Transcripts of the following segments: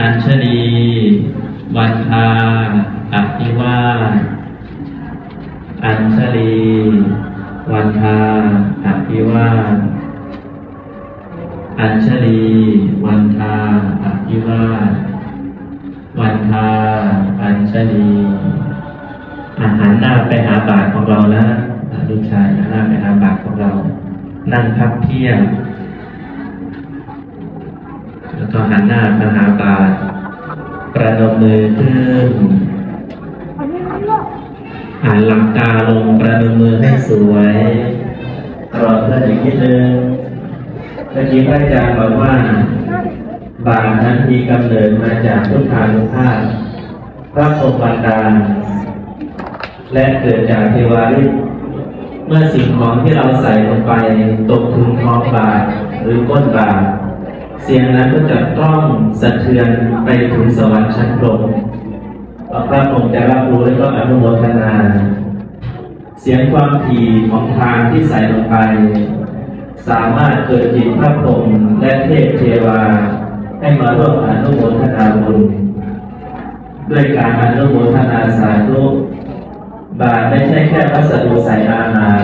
อัญชลีวันทาอภิวาอัญชลีวันทาอภิวาอัญชลีวันทาอภิวาวันทาอัญชลีอาหารหน้าไปหาบาทของเรานะลูกชายหน้าไปหาบาทของเรา นั่งพับเพียบแล้วก็หันหน้าไปหาบ ประนมมือขึ้นหันหลังตาลงประนมมือให้สวยรอเพื่อนอีกนิดนึงเมื่อกี้พระอาจารย์บอกว่า บาทนั้นมีกำเนิดมาจากพุทธานุภาพพระองค์บันดาลและเกิดจากเทวาฤทธิ์เมื่อสิ่งของที่เราใส่ลงไปตกถึงท้องบาทหรือก้นบาท เสียงนั้นก็จะต้องสะเทือนไปถึงสวรรค์ชั้นพรหมพระองค์จะรับรู้และก็อนุโมทนา เสียงความถี่ของทางที่ใส่ลงไป สามารถเกิดจิตพระพรหมและเทพเทวา ให้มาร่วมอนุโมทนาบุญด้วยการอนุโมทนาสาธุบาทไม่ใช่แค่วัสดุใส่อาหาร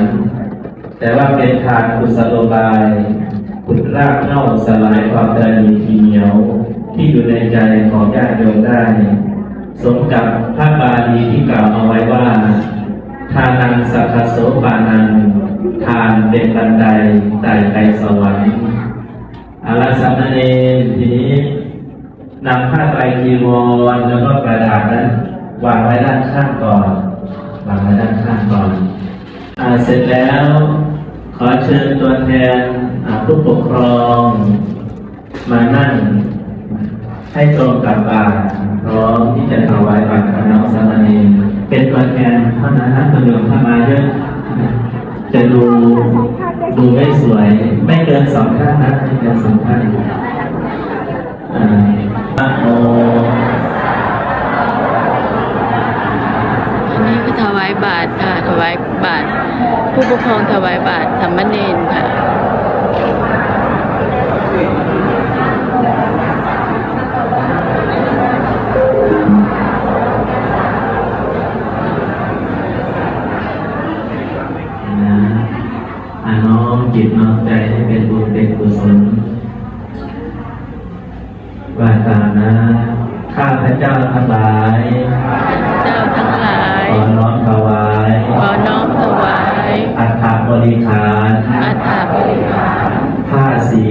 แต่ว่าเป็นทางกุศโลบาย รากเหง้าสลายความตรณีทีเหนียว ที่อยู่ในใจของญาติโยมได้ สมกับพระบาลีที่กล่าวเอาไว้ว่า ทานังสัพโสปานัง ทานเป็นบันไดไต่ไปสวรรค์อาลาสัมเนทีนี้นำผ้าไตรจีวรแล้วก็กระดาษนั้นวางไว้ด้านข้างก่อน วางไว้ด้านข้างก่อนอาเสร็จแล้ว ขอเชิญตัวแทน ผู้ปกครองมานั่งให้ตรงกับบาทพร้อมที่จะถวายบาตรกับน้องสามเณรเป็นตัวแทนเท่านั้นนะตัวเดียวถ้ามาเยอะจะดูดูไม่สวย ไม่เกินสองท่านนะไม่เกินสองท่านอานะโมอันนี้คือถวายบาทค่ะถวายบาทผู้ปกครองถวายบาทสามเณรค่ะ นะอาน้อมจิตน้อมใจให้เป็นบุญเป็นกุศลว่าตามนะ ข้าพระเจ้าทั้งหลายเจ้าทั้งหลาย ขอน้อมถวายขอน้อมถวาย อัฐบริขารอัฐบริขารผ้าสี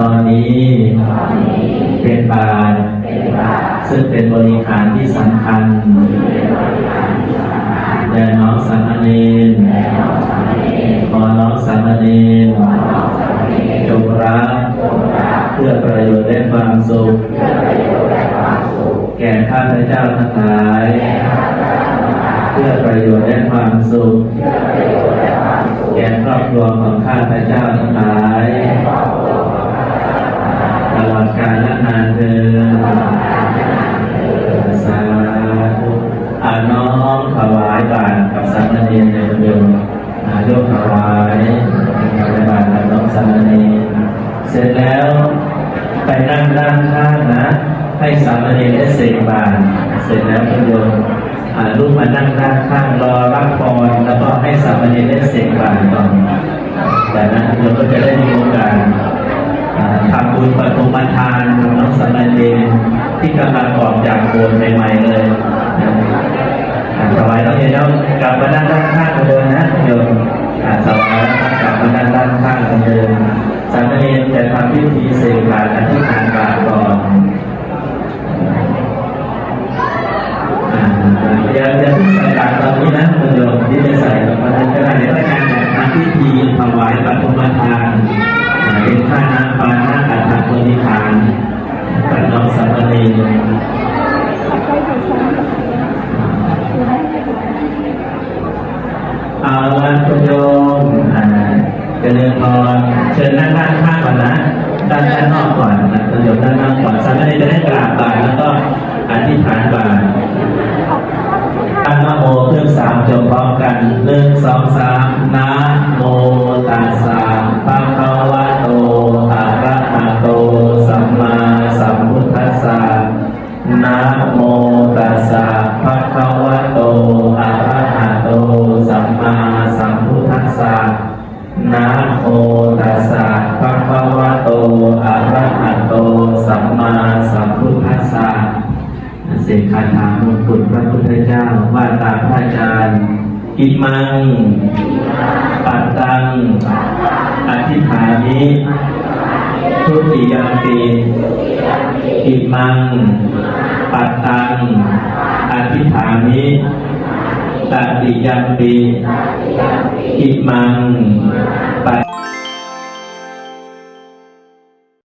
ตอนนี้เป็นบาทซึ่งเป็นบริขารที่สำคัญแด่น้องสามเณรขอน้องสามเณรจงรักเพื่อประโยชน์และความสุข แก่ข้าพเจ้าทั้งหลาย เพื่อประโยชน์และความสุข แก่ครอบครัวของข้าพเจ้าทั้งหลาย ตลอดกาลและนานเทินสาธุอาน้อมถวายบาตรกับสามเณรในเดิมอายกถวายถวายบาตรกับน้องสามเณรเสร็จแล้วไปนั่งด้านข้างนะ ให้สามเณรได้เสกบาตรเสร็จแล้วคุณโยมอ่าลูกมานั่งด้านข้างรอรับพรแล้วก็ให้สามเณรได้เสกบาตรก่อนจากนั้นโยมก็จะได้มีโอกาส ทำบุญปฐมทานกับน้องสามเณรที่กำลังออกจากโบสถ์ใหม่ๆเลยนะอ่าถวายน้องเย็นแล้วกลับมาด้านด้านข้างกันเลยนะโยมสบายแล้วกลับมาด้านด้านข้างกันเลยสามเณรจะทำพิธีเสกขาดอธิ เอาละคุณโยมอ่าเจริญพรเชิญนั่งด้านข้างก่อนนะด้านด้านนอกก่อนนะคุณโยมด้านนอกก่อนสามเณรจะได้กราบบาตรแล้วก็อธิษฐานบาตรตั้งนะโมเครื่อสามจบพร้อมกันหนึ่งสองสามาถามงกุฎพระพุทธเจ้าว่าตามพระอาจารย์อิมัง ปัตตัง อธิษฐานิทุติยมปีอิมัง ปัตตัง อธิษฐานิตติยมปีอิมัง